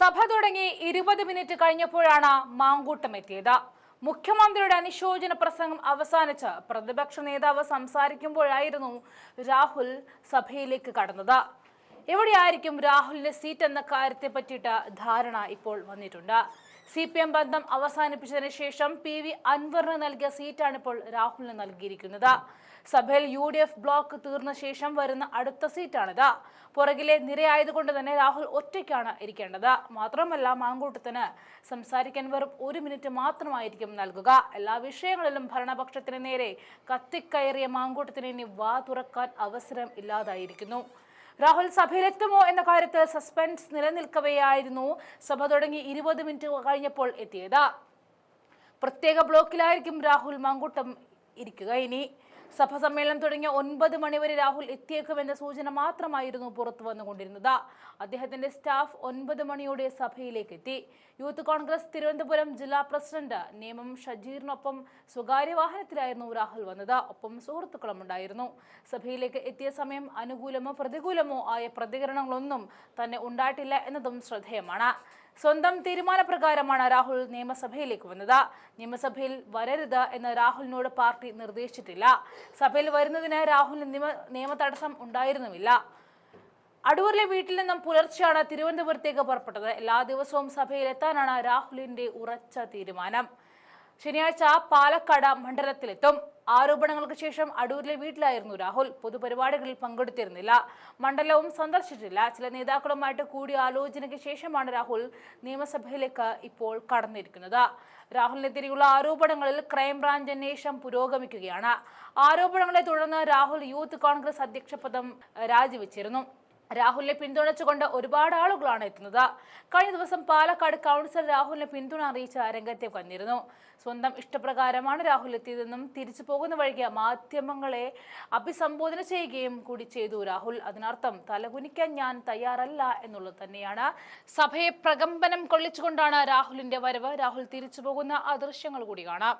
സഭ തുടങ്ങി ഇരുപത് മിനിറ്റ് കഴിഞ്ഞപ്പോഴാണ് മാങ്കൂട്ടം എത്തിയത്. മുഖ്യമന്ത്രിയുടെ അനുശോചന പ്രസംഗം അവസാനിച്ച് പ്രതിപക്ഷ നേതാവ് സംസാരിക്കുമ്പോഴായിരുന്നു രാഹുൽ സഭയിലേക്ക് കടന്നത്. എവിടെയായിരിക്കും രാഹുലിന്റെ സീറ്റ് എന്ന കാര്യത്തെ പറ്റിയിട്ട് ധാരണ ഇപ്പോൾ വന്നിട്ടുണ്ട്. സി പി എം ബന്ധം അവസാനിപ്പിച്ചതിന് ശേഷം പി വി അൻവറിന് നൽകിയ സീറ്റാണ് ഇപ്പോൾ രാഹുലിന് നൽകിയിരിക്കുന്നത്. സഭയിൽ യു ഡി എഫ് ബ്ലോക്ക് തീർന്ന ശേഷം വരുന്ന അടുത്ത സീറ്റാണിത്. പുറകിലെ നിരയായതുകൊണ്ട് തന്നെ രാഹുൽ ഒറ്റയ്ക്കാണ് ഇരിക്കേണ്ടത്. മാത്രമല്ല മാങ്കൂട്ടത്തിന് സംസാരിക്കാൻ വെറും ഒരു മിനിറ്റ് മാത്രമായിരിക്കും നൽകുക. എല്ലാ വിഷയങ്ങളിലും ഭരണപക്ഷത്തിന് നേരെ കത്തിക്കയറിയ മാങ്കൂട്ടത്തിന് ഇനി വാ തുറക്കാൻ അവസരം ഇല്ലാതായിരിക്കുന്നു. രാഹുൽ സഭയിലെത്തുമോ എന്ന കാര്യത്തിൽ സസ്പെൻസ് നിലനിൽക്കവെയായിരുന്നു സഭ തുടങ്ങി ഇരുപത് മിനിറ്റ് കഴിഞ്ഞപ്പോൾ എത്തിയത്. പ്രത്യേക ബ്ലോക്കിലായിരിക്കും രാഹുൽ മാങ്കൂട്ടം ഇരിക്കുക ഇനി. സഭ സമ്മേളനം തുടങ്ങിയ ഒൻപത് മണിവരെ രാഹുൽ എത്തിയേക്കുമെന്ന സൂചന മാത്രമായിരുന്നു പുറത്തു വന്നുകൊണ്ടിരുന്നത്. അദ്ദേഹത്തിന്റെ സ്റ്റാഫ് ഒൻപത് മണിയോടെ സഭയിലേക്ക് എത്തി യൂത്ത് കോൺഗ്രസ് തിരുവനന്തപുരം ജില്ലാ പ്രസിഡന്റ് നിയമം ഷജീറിനൊപ്പം സ്വകാര്യ വാഹനത്തിലായിരുന്നു രാഹുൽ വന്നത്. ഒപ്പം സുഹൃത്തുക്കളും ഉണ്ടായിരുന്നു. സഭയിലേക്ക് എത്തിയ സമയം അനുകൂലമോ പ്രതികൂലമോ ആയ പ്രതികരണങ്ങളൊന്നും തന്നെ ഉണ്ടായിട്ടില്ല എന്നതും ശ്രദ്ധേയമാണ്. സ്വന്തം തീരുമാനപ്രകാരമാണ് രാഹുൽ നിയമസഭയിലേക്ക് വന്നത്. നിയമസഭയിൽ വരരുത് എന്ന് രാഹുലിനോട് പാർട്ടി നിർദ്ദേശിച്ചിട്ടില്ല. സഭയിൽ വരുന്നതിന് രാഹുലിന് നിയമ നിയമ തടസ്സം ഉണ്ടായിരുന്നുമില്ല. അടൂരിലെ വീട്ടിൽ നിന്നും പുലർച്ചെയാണ് തിരുവനന്തപുരത്തേക്ക് പുറപ്പെട്ടത്. എല്ലാ ദിവസവും സഭയിൽ എത്താനാണ് രാഹുലിന്റെ ഉറച്ച തീരുമാനം. ശനിയാഴ്ച പാലക്കാട് മണ്ഡലത്തിലെത്തും. ആരോപണങ്ങൾക്ക് ശേഷം അടൂരിലെ വീട്ടിലായിരുന്നു രാഹുൽ. പൊതുപരിപാടികളിൽ പങ്കെടുത്തിരുന്നില്ല. മണ്ഡലവും സന്ദർശിച്ചില്ല ചില നേതാക്കളുമായിട്ട് കൂടി ആലോചനയ്ക്ക് ശേഷമാണ് രാഹുൽ നിയമസഭയിലേക്ക് ഇപ്പോൾ കടന്നിരിക്കുന്നത്. രാഹുലിനെതിരെയുള്ള ആരോപണങ്ങളിൽ ക്രൈംബ്രാഞ്ച് അന്വേഷണം പുരോഗമിക്കുകയാണ്. ആരോപണങ്ങളെ തുടർന്ന് രാഹുൽ യൂത്ത് കോൺഗ്രസ് അധ്യക്ഷ പദം രാജിവെച്ചിരുന്നു. രാഹുലിനെ പിന്തുണച്ചുകൊണ്ട് ഒരുപാട് ആളുകളാണ് എത്തുന്നത്. കഴിഞ്ഞ ദിവസം പാലക്കാട് കൗൺസിൽ രാഹുലിനെ പിന്തുണ അറിയിച്ച രംഗത്തെ വന്നിരുന്നു. സ്വന്തം ഇഷ്ടപ്രകാരമാണ് രാഹുൽ എത്തിയതെന്നും തിരിച്ചു പോകുന്ന വഴിക്ക് മാധ്യമങ്ങളെ അഭിസംബോധന ചെയ്യുകയും കൂടി ചെയ്തു രാഹുൽ. അതിനർത്ഥം തലകുനിക്കാൻ ഞാൻ തയ്യാറല്ല എന്നുള്ളത് തന്നെയാണ്. സഭയെ പ്രകമ്പനം കൊള്ളിച്ചുകൊണ്ടാണ് രാഹുലിന്റെ വരവ്. രാഹുൽ തിരിച്ചു പോകുന്ന ആ ദൃശ്യങ്ങൾ കൂടി കാണാം.